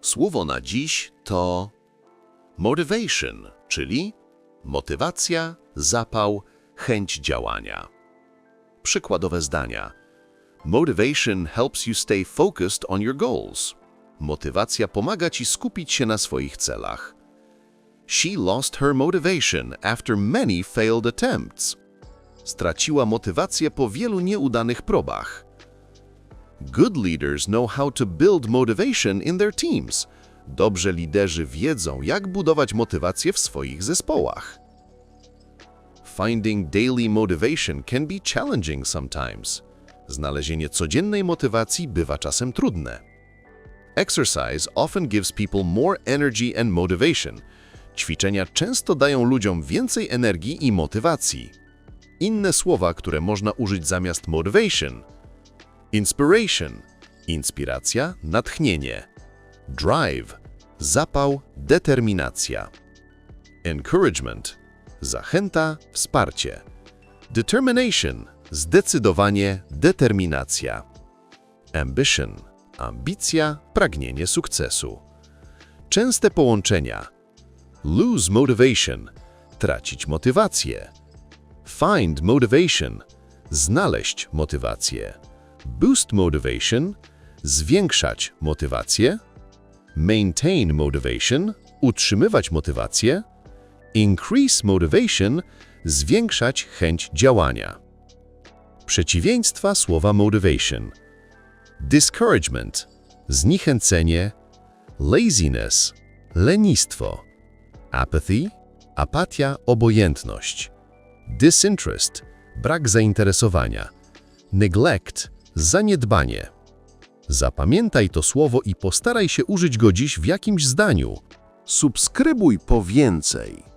Słowo na dziś to motivation, czyli motywacja, zapał, chęć działania. Przykładowe zdania. Motivation helps you stay focused on your goals. Motywacja pomaga ci skupić się na swoich celach. She lost her motivation after many failed attempts. Straciła motywację po wielu nieudanych próbach. Good leaders know how to build motivation in their teams. Dobrze liderzy wiedzą, jak budować motywację w swoich zespołach. Finding daily motivation can be challenging sometimes. Znalezienie codziennej motywacji bywa czasem trudne. Exercise often gives people more energy and motivation. Ćwiczenia często dają ludziom więcej energii i motywacji. Inne słowa, które można użyć zamiast motivation. Inspiration – inspiracja, natchnienie. Drive – zapał, determinacja. Encouragement – zachęta, wsparcie. Determination – zdecydowanie, determinacja. Ambition – ambicja, pragnienie sukcesu. Częste połączenia. Lose motivation – tracić motywację. Find motivation – znaleźć motywację. Boost motivation – zwiększać motywację. Maintain motivation – utrzymywać motywację. Increase motivation – zwiększać chęć działania. Przeciwieństwa słowa motivation. Discouragement – zniechęcenie. Laziness – lenistwo. Apathy – apatia, obojętność. Disinterest – brak zainteresowania. Neglect – zaniedbanie. Zapamiętaj to słowo i postaraj się użyć go dziś w jakimś zdaniu. Subskrybuj po więcej.